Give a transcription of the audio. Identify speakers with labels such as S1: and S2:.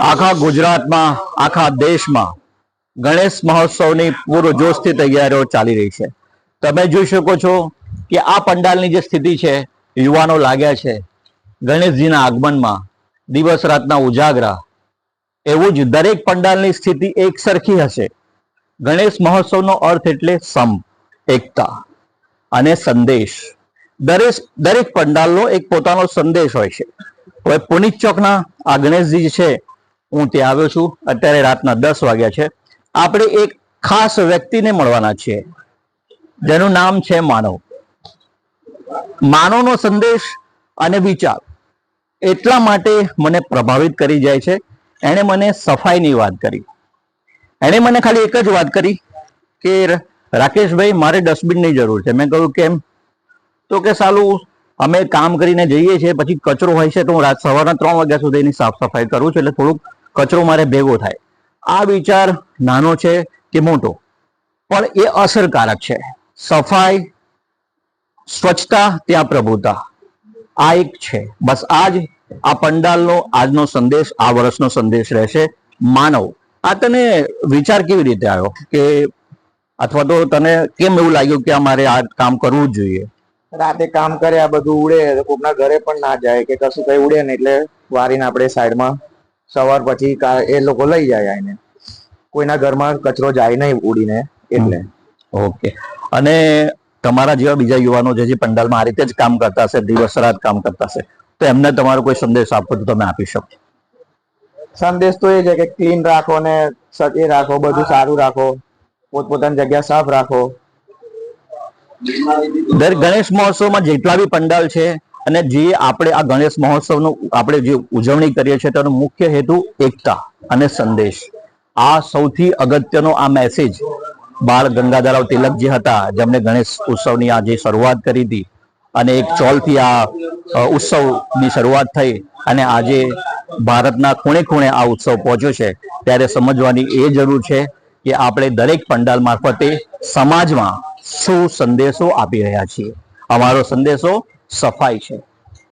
S1: આખા ગુજરાતમાં, આખા દેશમાં ગણેશ મહોત્સવની પૂરજોશથી તૈયારીઓ ચાલી રહી છે. તમે જોઈ શકો છો કે આ પંડાલની જે સ્થિતિ છે, યુવાનો લાગ્યા છે ગણેશજીના આગમનમાં, દિવસ રાતના ઉજાગરા. એવું જ દરેક પંડાલની સ્થિતિ એક સરખી હશે. ગણેશ મહોત્સવનો અર્થ એટલે સમ, એકતા અને સંદેશ. દરેક દરેક પંડાલનો એક પોતાનો સંદેશ હોય છે. હવે પુનિત ચોકના આ ગણેશજી છે, હું ત્યાં આવ્યો છું. અત્યારે રાતના દસ વાગ્યા છે. આપણે એક ખાસ વ્યક્તિને મળવાના છીએ. જેનું નામ છે માનવ. માનવનો સંદેશ અને વિચાર એટલા માટે મને પ્રભાવિત કરી જાય છે. એણે મને સફાઈની વાત કરી. એણે મને ખાલી એક જ વાત કરી કે રાકેશભાઈ, મારે ડસ્ટબિનની જરૂર છે. મેં કહ્યું, કેમ? તો કે, સાલું અમે કામ કરીને જઈએ છીએ, પછી કચરો હોય છે તો હું રાત સવારના ત્રણ વાગ્યા સુધી એની સાફ સફાઈ કરું છું એટલે થોડુંક કચરો મારે ભેગો થાય. આ વિચાર નાનો છે કે મોટો? પણ એ અસરકારક છે. સફાઈ, સ્વચ્છતા, ત્યાં પ્રભુતા. આ એક છે. બસ આજ આ પંડાલનો, આજનો સંદેશ, આ વર્ષનો સંદેશ રહેશે માનવ. આ તને વિચાર કેવી રીતે આવ્યો? કે અથવા તો તને કેમ એવું લાગ્યું કે મારે આ કામ કરવું જ જોઈએ?
S2: રાતે કામ કરે આ બધું ઉડે તો કોકના ઘરે પણ ના જાય કે કશું કઈ ઉડે ને એટલે વારીને આપણે સાઈડમાં સવાર પછી એ લોકો લઈ જાય આઈને. કોઈના ઘરમાં કચરો જાય નહીં ઉડીને એટલે.
S1: ઓકે. અને તમારા જેવા બીજા યુવાનો જે જે પંડાલમાં આ રીતે જ કામ કરતા હશે દિવસ રાત કામ કરતા હશે તો એમને તમારો કોઈ સંદેશ આપવો તો તમે આપી શકો.
S2: સંદેશ તો એ છે કે ક્લીન રાખો ને સચે રાખો બધું સારું રાખો પોતપોતાની જગ્યા સાફ રાખો.
S1: દર ગણેશ મહોત્સવમાં જેટલા બી પંડાલ છે અને જે આપણે આ ગણેશ મહોત્સવનો આપણે જે ઉજવણી કરીએ છીએ તેનો મુખ્ય હેતુ એકતા અને સંદેશ. આ સૌથી અગત્યનો આ મેસેજ બાળ ગંગાધરરાવ તિલક હતા, જેમણે ગણેશ ઉત્સવની આ જે શરૂઆત કરી હતી અને એક ચોલથી આ ઉત્સવની શરૂઆત થઈ અને આજે ભારતના ખૂણે ખૂણે આ ઉત્સવ પહોંચ્યો છે. ત્યારે સમજવાની એ જરૂર છે કે આપણે દરેક પંડાલ મારફતે સમાજમાં શું સંદેશો આપી રહ્યા છીએ? અમારો સંદેશો સફાઈ છે.